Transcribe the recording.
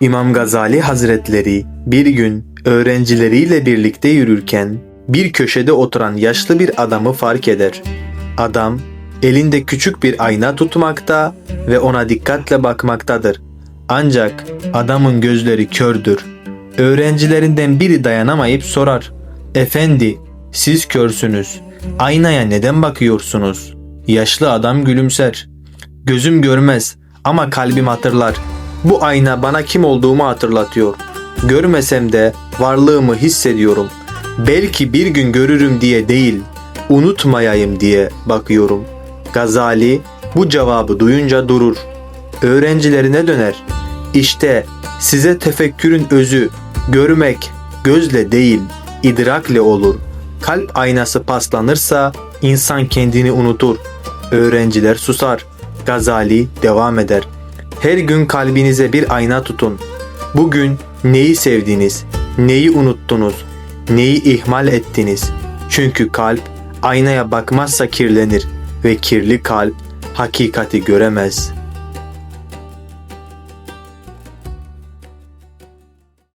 İmam Gazali Hazretleri bir gün öğrencileriyle birlikte yürürken bir köşede oturan yaşlı bir adamı fark eder. Adam elinde küçük bir ayna tutmakta ve ona dikkatle bakmaktadır. Ancak adamın gözleri kördür. Öğrencilerinden biri dayanamayıp sorar. Efendi, siz körsünüz. Aynaya neden bakıyorsunuz? Yaşlı adam gülümser. Gözüm görmez ama kalbim hatırlar. Bu ayna bana kim olduğumu hatırlatıyor. Görmesem de varlığımı hissediyorum. Belki bir gün görürüm diye değil, unutmayayım diye bakıyorum. Gazali bu cevabı duyunca durur. Öğrencilerine döner. İşte size tefekkürün özü görmek gözle değil, idrakle olur. Kalp aynası paslanırsa insan kendini unutur. Öğrenciler susar. Gazali devam eder. Her gün kalbinize bir ayna tutun. Bugün neyi sevdiniz, neyi unuttunuz, neyi ihmal ettiniz? Çünkü kalp aynaya bakmazsa kirlenir ve kirli kalp hakikati göremez.''